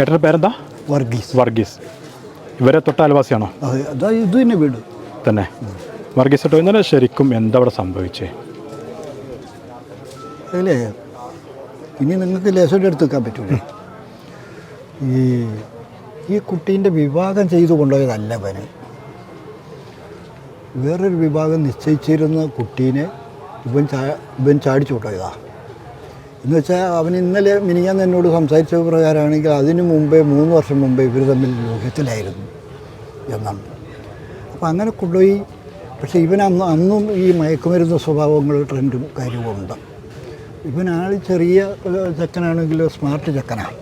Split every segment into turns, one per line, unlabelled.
ഏട്ടന്റെ പേരെന്താ?
വർഗീസ്.
വർഗീസ്. ഇവരെ തൊട്ട അയൽവാസിയാണോ?
ഇത് തന്നെ വീട്.
തന്നെ. വർഗീസ് ഏട്ടോ ഇന്നലെ ശരിക്കും എന്താ അവിടെ സംഭവിച്ചേ?
അല്ലേ? ഇനി നിങ്ങൾക്ക് ലേശം എടുത്ത് വെക്കാൻ പറ്റൂലേ. ഈ ഈ കുട്ടീന്റെ വിവാഹം ചെയ്തു കൊണ്ടുപോയതല്ല പന് വേറൊരു വിഭാഗം നിശ്ചയിച്ചിരുന്ന കുട്ടീനെ ഇവൻ ചാ ഇവൻ ചാടിച്ചു കൊണ്ടുപോയതാ എന്ന് വെച്ചാൽ അവൻ ഇന്നലെ മിനിയാന്ന് എന്നോട് സംസാരിച്ച പ്രകാരമാണെങ്കിൽ അതിനു മുമ്പേ മൂന്ന് വർഷം മുമ്പേ ഇവർ തമ്മിൽ ലോകത്തിലായിരുന്നു എന്നാണ്. അപ്പോൾ അങ്ങനെ കൊണ്ടുപോയി. പക്ഷേ ഇവൻ അന്ന് അന്നും ഈ മയക്കുമരുന്ന് സ്വഭാവങ്ങൾ ട്രെൻഡും കാര്യവും ഉണ്ട്. ഇവൻ ആൾ ചെറിയ ചക്കനാണെങ്കിലും സ്മാർട്ട് ചെക്കനാണ്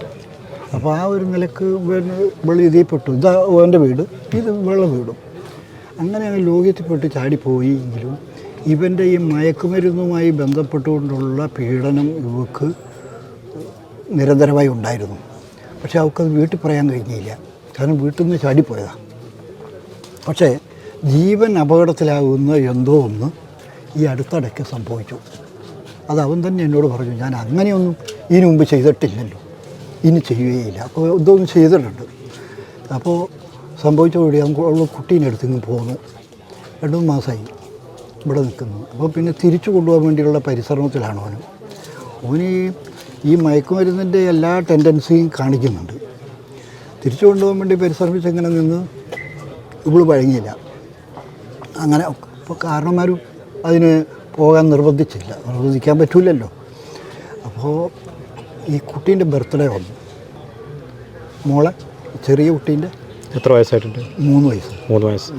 അപ്പോൾ ആ ഒരു നിലയ്ക്ക് ഇവൻ വെളി ഇതിൽ പെട്ടു. ഇതാ എന്റെ വീട് ഇത് വെള്ള വീടും. അങ്ങനെ അങ്ങ് ലോകത്തിൽപ്പെട്ട് ചാടിപ്പോയി എങ്കിലും ഇവന്റെ ഈ മയക്കുമരുന്നുമായി ബന്ധപ്പെട്ടുകൊണ്ടുള്ള പീഡനം ഇവക്ക് നിരന്തരമായി ഉണ്ടായിരുന്നു. പക്ഷേ അവൾക്കത് വീട്ടിൽ പറയാൻ കഴിഞ്ഞില്ല. കാരണം വീട്ടിൽ നിന്ന് ചാടിപ്പോയതാണ് പക്ഷേ ജീവൻ അപകടത്തിലാകുന്ന എന്തോ ഒന്ന് ഈ അടുത്തിടയ്ക്ക് സംഭവിച്ചു. അത് അവൻ തന്നെ എന്നോട് പറഞ്ഞു ഞാൻ അങ്ങനെയൊന്നും ഇതിനു മുമ്പ് ചെയ്തിട്ടില്ലല്ലോ. ഇനി ചെയ്യുകയില്ല. അപ്പോൾ ഇതൊന്നും ചെയ്തിട്ടുണ്ട്. അപ്പോൾ സംഭവിച്ചതോടെ അവൾ കുട്ടീനെ അടുത്ത് പോന്നു. രണ്ടു മൂന്ന് മാസമായി. ഇവിടെ നിൽക്കുന്നത് അപ്പോൾ പിന്നെ തിരിച്ചു കൊണ്ടുപോകാൻ വേണ്ടിയുള്ള പരിശ്രമത്തിലാണ് അവന് അവന് ഈ ഈ മയക്കുമരുന്നിന്റെ എല്ലാ ടെൻഡൻസിയും കാണിക്കുന്നുണ്ട്. തിരിച്ചു കൊണ്ടുപോകാൻ വേണ്ടി പരിശ്രമിച്ച് ഇങ്ങനെ നിന്ന്? ഇവൾ വഴങ്ങിയില്ല അങ്ങനെ ഇപ്പോൾ കാരണന്മാരും അതിന് പോകാൻ നിർബന്ധിച്ചില്ല. നിർബന്ധിക്കാൻ പറ്റില്ലല്ലോ അപ്പോൾ ഈ കുട്ടീന്റെ ബർത്ത്ഡേ വന്നു. മോളെ ചെറിയ കുട്ടീന്റെ
എത്ര വയസ്സായിട്ടുണ്ട്?
മൂന്ന് വയസ്സ്.
മൂന്ന് വയസ്സ്.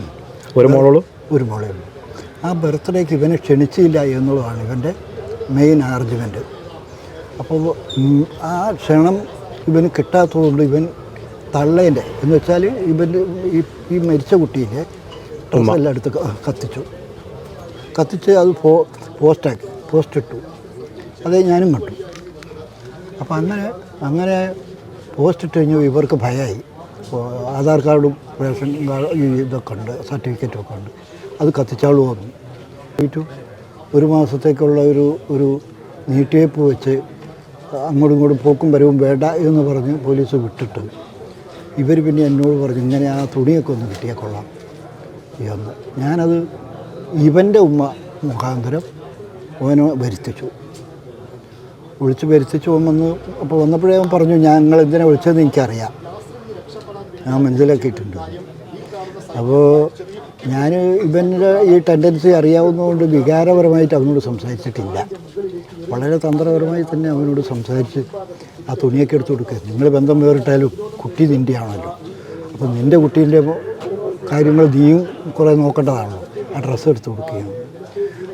ഒരു മോളോളൂ
ഒരു മോളേ ഉള്ളൂ. ആ ബർത്ത്ഡേക്ക് ഇവനെ ക്ഷണിച്ചില്ല എന്നുള്ളതാണ് ഇവന്റെ മെയിൻ ആർഗ്യുമെന്റ് അപ്പോൾ ആ ക്ഷണം ഇവന് കിട്ടാത്തതുകൊണ്ട് ഇവൻ തള്ളേന്റെ. എന്ന് വെച്ചാൽ ഇവന്റെ ഈ ഈ മരിച്ച കുട്ടീന്റെ ഡ്രസ്സെല്ലാം എടുത്ത് കത്തിച്ചു. കത്തിച്ച് അത് പോ പോസ്റ്റാക്കി പോസ്റ്റ് ഇട്ടു അതേ ഞാനും കണ്ടു. അപ്പോൾ അങ്ങനെ അങ്ങനെ പോസ്റ്റ് ഇട്ട് കഴിഞ്ഞാൽ ഇവർക്ക് ഭയമായി ആധാർ കാർഡും റേഷൻ കാർഡും ഇതൊക്കെ ഉണ്ട് സർട്ടിഫിക്കറ്റും ഒക്കെ ഉണ്ട്. അത് കത്തിച്ചാളു വന്നു പോയിട്ടു ഒരു മാസത്തേക്കുള്ള ഒരു ഒരു നീട്ടിവയ്പ്പ് വെച്ച് അങ്ങോട്ടും ഇങ്ങോട്ടും പോക്കും വരവും വേണ്ട എന്ന് പറഞ്ഞ് പോലീസ് വിട്ടിട്ട് ഇവർ പിന്നെ എന്നോട് പറഞ്ഞു ഇങ്ങനെ ആ തുണിയൊക്കെ ഒന്ന് കിട്ടിയാൽ കൊള്ളാം. എന്ന് ഞാനത് ഇവന്റെ ഉമ്മ മുഖാന്തരം ഓനെ വരുത്തിച്ചു. വിളിച്ച് വരുത്തിച്ചു വന്ന് അപ്പോൾ വന്നപ്പോഴേ അവൻ പറഞ്ഞു ഞങ്ങൾ എന്തിനാ വിളിച്ചതെന്ന് എനിക്കറിയാം. ഞാൻ മനസ്സിലാക്കിയിട്ടുണ്ട് അപ്പോൾ ഞാൻ ഇവന്റെ ഈ ടെൻഡൻസി അറിയാവുന്നതുകൊണ്ട് വികാരപരമായിട്ട് അവനോട് സംസാരിച്ചിട്ടില്ല. വളരെ തന്ത്രപരമായി തന്നെ അവനോട് സംസാരിച്ച് ആ തുണിയൊക്കെ എടുത്തു കൊടുക്കുക നിങ്ങൾ ബന്ധം വേറിട്ടാലും കുട്ടി നിന്റെ ആണല്ലോ. അപ്പം നിന്റെ കുട്ടീന്റെ കാര്യങ്ങൾ നീയും കുറേ നോക്കേണ്ടതാണല്ലോ. ആ ഡ്രസ്സ് എടുത്തു കൊടുക്കുകയാണ്.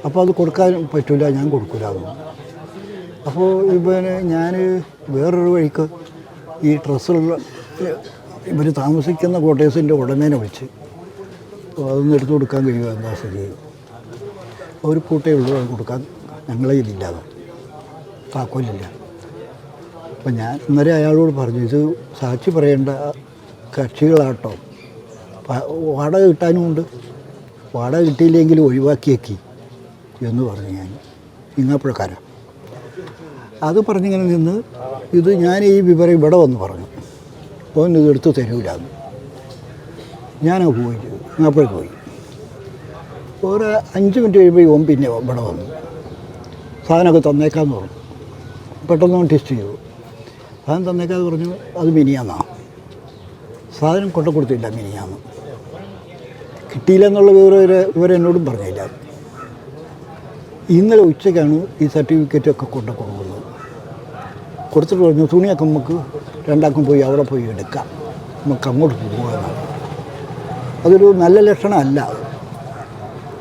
അപ്പോൾ അത് കൊടുക്കാൻ പറ്റില്ല ഞാൻ കൊടുക്കില്ല അതൊന്നും അപ്പോൾ ഇവന് ഞാൻ വേറൊരു വഴിക്ക് ഈ ഡ്രസ്സുള്ള ഇവർ താമസിക്കുന്ന ക്വാർട്ടേഴ്സിന്റെ ഉടമേനെ വിളിച്ച് അപ്പോൾ അതൊന്നും എടുത്തു കൊടുക്കാൻ കഴിയുക എന്താ ശരി. ഒരു കൂട്ടേ ഉള്ളൂ അത് കൊടുക്കാൻ ഞങ്ങളെ ഇതില്ലാതെ താക്കോലില്ല. അപ്പം ഞാൻ ഇന്നലെ അയാളോട് പറഞ്ഞു ഇത് സാക്ഷി പറയേണ്ട കക്ഷികളാട്ടോ. വാടക കിട്ടാനുമുണ്ട് വാടക കിട്ടിയില്ലെങ്കിൽ ഒഴിവാക്കിയേക്കി എന്ന് പറഞ്ഞു ഞാൻ. ഇങ്ങാപ്പുഴക്കാരൻ അത് പറഞ്ഞിങ്ങനെ നിന്ന് ഇത് ഞാൻ ഈ വിവരം ഇവിടെ വന്ന് പറഞ്ഞു. ഓൻ ഇത് എടുത്ത് തരൂലാന്ന്. ഞാനത് പോയി. അങ്ങപ്പോഴേക്ക് പോയി ഒരു അഞ്ച് മിനിറ്റ് കഴിയുമ്പോൾ ഓം പിന്നെ ഇവിടെ വന്നു. സാധനമൊക്കെ തന്നേക്കാന്ന് പറഞ്ഞു. പെട്ടെന്ന് ടെസ്റ്റ് ചെയ്തു. സാധനം തന്നേക്കാന്ന് പറഞ്ഞു അത് മിനിയാന്നാ. സാധനം കൊണ്ട കൊടുത്തില്ല മിനിയാന്ന്. കിട്ടിയില്ല എന്നുള്ള വിവരം ഇവരെ ഇവരെന്നോടും പറഞ്ഞില്ല. ഇന്നലെ ഉച്ചയ്ക്കാണ് ഈ സർട്ടിഫിക്കറ്റൊക്കെ കൊണ്ട കൊടുക്കുന്നത്. കൊടുത്തിട്ട് പറഞ്ഞു തുണിയൊക്കെ നമുക്ക് രണ്ടാക്കും പോയി അവിടെ പോയി എടുക്കാം. നമുക്ക് അങ്ങോട്ട് പോകാനാണ് അതൊരു നല്ല ലക്ഷണമല്ല.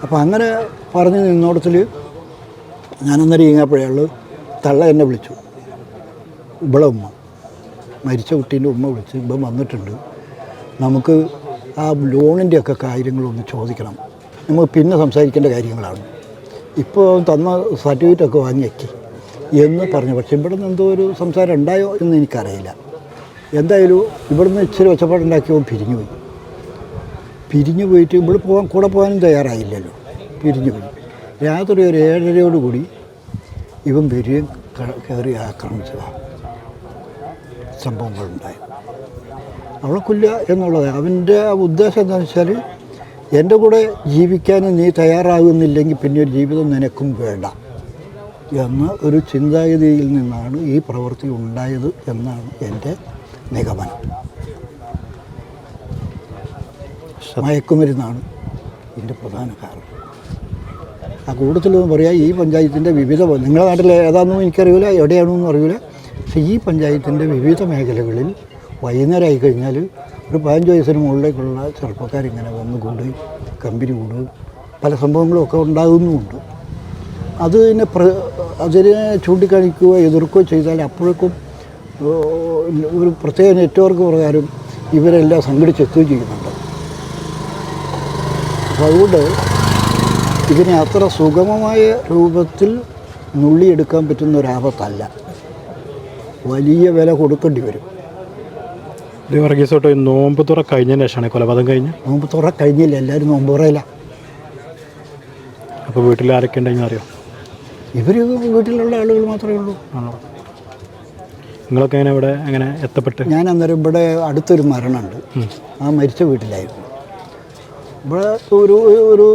അപ്പോൾ അങ്ങനെ പറഞ്ഞ് നിന്നോടത്തിൽ ഞാനന്നേരം ഈങ്ങാപ്പഴയുള്ളു തള്ള എന്നെ വിളിച്ചു. ഇവിടെ ഉമ്മ. മരിച്ച കുട്ടീന്റെ ഉമ്മ വിളിച്ച് ഇപ്പം വന്നിട്ടുണ്ട്. നമുക്ക് ആ ലോണിന്റെയൊക്കെ കാര്യങ്ങളൊന്ന് ചോദിക്കണം. നമുക്ക് പിന്നെ സംസാരിക്കേണ്ട കാര്യങ്ങളാണ്. ഇപ്പോൾ തന്ന സർട്ടിഫിക്കറ്റൊക്കെ വാങ്ങിയേക്കി എന്ന് പറഞ്ഞു. പക്ഷേ ഇവിടെ നിന്ന് എന്തോ ഒരു സംസാരം ഉണ്ടായോ എന്ന് എനിക്കറിയില്ല. എന്തായാലും ഇവിടുന്ന് ഇച്ചിരി ഒച്ചപ്പാടുണ്ടാക്കിയവൻ പിരിഞ്ഞു പോയി പിരിഞ്ഞു പോയിട്ട് ഇവിടെ പോകാൻ കൂടെ പോകാനും തയ്യാറായില്ലല്ലോ. പിരിഞ്ഞു പോയി. രാത്രി ഒരു ഏഴരയോട് കൂടി ഇവൻ വരികയും കയറി ആക്രമിച്ചതാണ് സംഭവങ്ങളുണ്ടായി അവളെ കൊല്ലുക എന്നുള്ളത് അവന്റെ ഉദ്ദേശം എന്താണെന്ന് വെച്ചാൽ എന്റെ കൂടെ ജീവിക്കാൻ നീ തയ്യാറാകുന്നില്ലെങ്കിൽ പിന്നെ ഒരു ജീവിതം നിനക്കും വേണ്ട എന്ന ഒരു ചിന്താഗതിയിൽ നിന്നാണ് ഈ പ്രവൃത്തി ഉണ്ടായത് എന്നാണ് എന്റെ നിഗമനം. മയക്കുമരുന്നാണ് ഇതിന്റെ പ്രധാന കാരണം. ആ കൂടുതലൊന്നും പറയാം ഈ പഞ്ചായത്തിന്റെ വിവിധ നിങ്ങളുടെ നാട്ടിൽ ഏതാണെന്നും എനിക്കറിയില്ല എവിടെയാണെന്നും അറിയില്ല പക്ഷേ ഈ പഞ്ചായത്തിന്റെ വിവിധ മേഖലകളിൽ വൈകുന്നേരം ആയി കഴിഞ്ഞാൽ ഒരു പതിനഞ്ച് വയസ്സിന് മുകളിലേക്കുള്ള ചെറുപ്പക്കാരിങ്ങനെ കൂടി കമ്പനി കൂടുകയും പല സംഭവങ്ങളും ഒക്കെ ഉണ്ടാകുന്നുമുണ്ട്. അത് പിന്നെ പ്ര അതിനെ ചൂണ്ടിക്കാണിക്കുകയോ എതിർക്കുകയോ ചെയ്താൽ അപ്പോഴേക്കും ഒരു പ്രത്യേക നെറ്റ്വർക്ക് പ്രകാരം ഇവരെല്ലാം സംഘടിച്ചെത്തുകയും ചെയ്യുന്നുണ്ട്. അതുകൊണ്ട് ഇതിനെ അത്ര സുഗമമായ രൂപത്തിൽ നുള്ളിയെടുക്കാൻ പറ്റുന്ന ഒരാപത്തല്ല വലിയ വില കൊടുക്കേണ്ടി വരും.
ഇത് വർഗീസ് കേട്ടോ ഈ നോമ്പ് തുറ കഴിഞ്ഞ ശേഷമാണ് കൊലപാതകം കഴിഞ്ഞ്
നോമ്പ് തുറ കഴിഞ്ഞില്ല എല്ലാവരും നോമ്പ് തുറയില്ല
അപ്പോൾ വീട്ടിൽ ആരൊക്കെ ഉണ്ടെങ്കിൽ അറിയോ?
ഇവർ വീട്ടിലുള്ള ആളുകൾ മാത്രമേ ഉള്ളൂ.
ആണോ? നിങ്ങളൊക്കെ എങ്ങനെ ഇവിടെ എങ്ങനെ എത്തപ്പെട്ട്?
ഞാൻ അന്നേരം ഇവിടെ അടുത്തൊരു മരണമുണ്ട്. ആ മരിച്ച വീട്ടിലായിരുന്നു. ഇവിടെ ഒരു ഒരു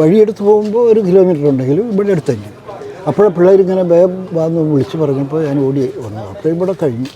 വഴിയെടുത്ത് പോകുമ്പോൾ ഒരു കിലോമീറ്റർ ഉണ്ടെങ്കിലും ഇവിടെ അടുത്ത് തന്നെ. അപ്പോഴേ പിള്ളേരിങ്ങനെ വേഗം വന്ന് വിളിച്ച് പറഞ്ഞപ്പോൾ ഞാൻ ഓടി വന്നു. അപ്പോൾ ഇവിടെ കഴിഞ്ഞു.